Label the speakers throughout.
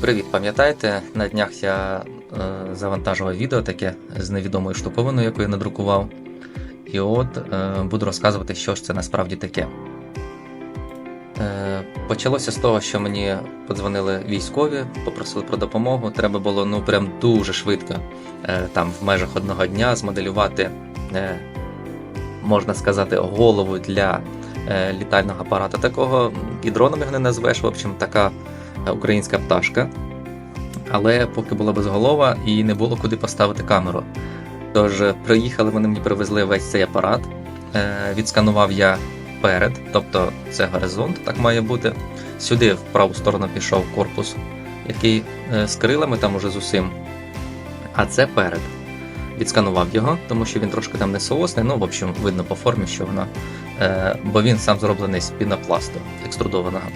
Speaker 1: Привіт, пам'ятаєте, на днях я е, завантажував відео таке з невідомою штуковиною, яку я надрукував. І от е, буду розказувати, що ж це насправді таке. Е, почалося з того, що мені подзвонили військові, попросили про допомогу. Треба було ну прям дуже швидко, е, там в межах одного дня змоделювати, е, можна сказати, голову для е, літального апарата такого. І дроном його не назвеш, в общем, така українська пташка. Але поки була безголова і не було куди поставити камеру. Тож е, приїхали, вони мені привезли весь цей апарат. Е, відсканував я перед, тобто це горизонт, так має бути. Сюди в праву сторону пішов корпус, який е, з крилами там уже з усім. А це перед. Відсканував його, тому що він трошки там не соосний, ну, в общем, видно по формі, що вона. Е, бо він сам зроблений з пінопласту екструдованого.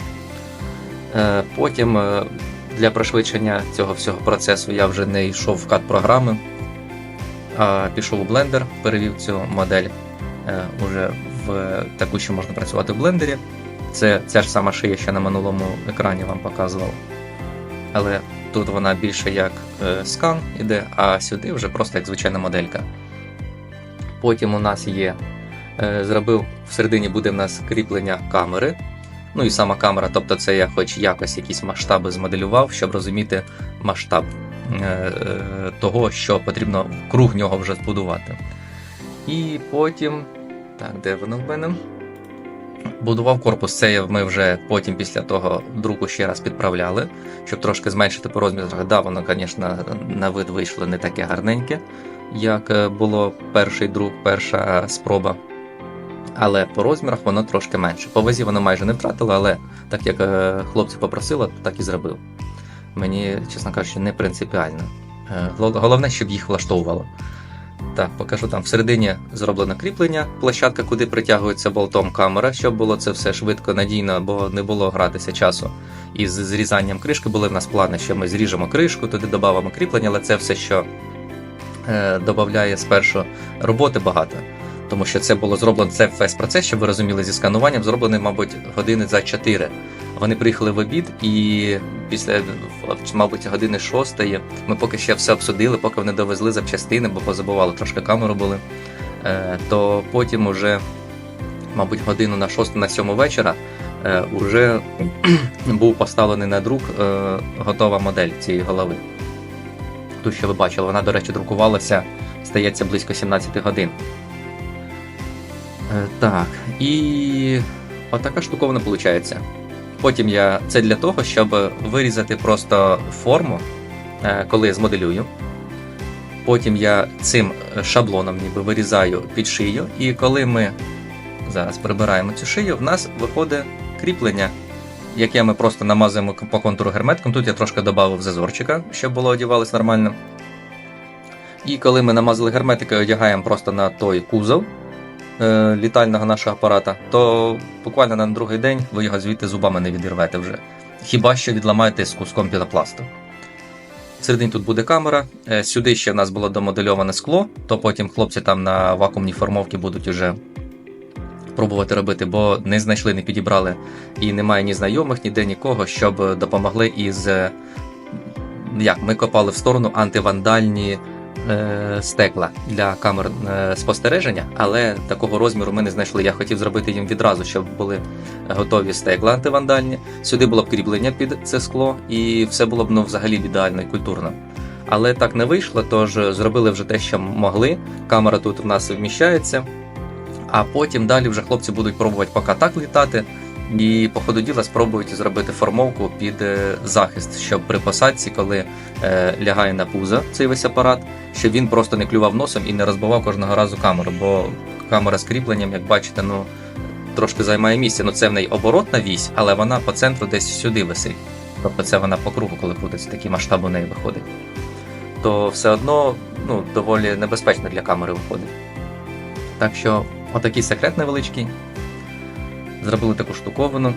Speaker 1: Е, потім е, для пришвидшення цього всього процесу я вже не йшов в кат програми, а пішов у Blender, перевів цю модель е, уже в таку, що можна працювати в блендері. Це ця ж сама шия, що на минулому екрані вам показував. Але тут вона більше як скан іде, а сюди вже просто як звичайна моделька. Потім у нас є. Зробив всередині буде в нас кріплення камери. Ну і сама камера, тобто це я хоч якось якісь масштаби змоделював, щоб розуміти масштаб е, е, того, що потрібно круг нього вже збудувати. І потім. Так, де воно в мене? Будував корпус, це ми вже потім після того друку ще раз підправляли, щоб трошки зменшити по розмірах. Да, воно, звісно, на вид вийшло не таке гарненьке, як е, було перший друк, перша спроба. Але по розмірах воно трошки менше. По вазі воно майже не втратило, але так як е, хлопці попросили, то так і зробив. Мені, чесно кажучи, не принципіально. Е, Головне, щоб їх влаштовувало. Так, покажу там всередині зроблено кріплення, площадка, куди притягується болтом камера, щоб було це все швидко, надійно, бо не було гратися часу. І з зрізанням кришки були в нас плани, що ми зріжемо кришку, туди додамо кріплення, але це все, що е, додає спершу роботи багато. Тому що це було зроблено це весь процес, щоб ви розуміли, зі скануванням зроблений, мабуть, години за 4. Вони приїхали в обід, і після, мабуть, години шостої ми поки ще все обсудили, поки вони довезли запчастини, бо позабували трошки камеру були. Е, то потім уже, мабуть, годину на шосту, на сьому вечора е, уже був поставлений на друк е, готова модель цієї голови. Ту, що ви бачили, вона, до речі, друкувалася, стається близько 17 годин. Е, Так, і отака штуковина виходить. Потім я це для того, щоб вирізати просто форму, е, коли я змоделюю. Потім я цим шаблоном ніби вирізаю під шию, і коли ми зараз прибираємо цю шию, в нас виходить кріплення, яке ми просто намазуємо по контуру герметком. Тут я трошки додав зазорчика, щоб було одівалось нормально. І коли ми намазали герметикою, одягаємо просто на той кузов е, літального нашого апарата, то буквально на другий день ви його звідти зубами не відірвете вже. Хіба що відламаєте з куском пінопласту. Всередині тут буде камера. Е, Сюди ще в нас було домодельоване скло, то потім хлопці там на вакуумній формовці будуть уже пробувати робити, бо не знайшли, не підібрали і немає ні знайомих, ніде нікого, щоб допомогли із. е, Як ми копали в сторону антивандальні стекла для камер е, спостереження, але такого розміру ми не знайшли. Я хотів зробити їм відразу, щоб були готові стекла антивандальні. Сюди було б кріплення під це скло, і все було б ну, взагалі ідеально і культурно. Але так не вийшло, тож зробили вже те, що могли. Камера тут в нас вміщається. А потім далі вже хлопці будуть пробувати поки так літати. І по ходу діла спробують зробити формовку під е, захист, щоб при посадці, коли е, лягає на пузо цей весь апарат, щоб він просто не клював носом і не розбивав кожного разу камеру. Бо камера з кріпленням, як бачите, ну трошки займає місце. Ну це в неї оборотна вісь, але вона по центру десь сюди висить. Тобто це вона по кругу, коли крутиться, такий масштаб у неї виходить. То все одно ну, доволі небезпечно для камери виходить. Так що, отакий секрет невеличкий. Зробили таку штуковину.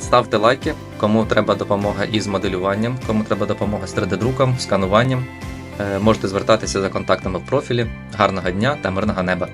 Speaker 1: Ставте лайки, кому треба допомога із моделюванням, кому треба допомога з 3D-друком, скануванням. Е, Можете звертатися за контактами в профілі. Гарного дня та мирного неба!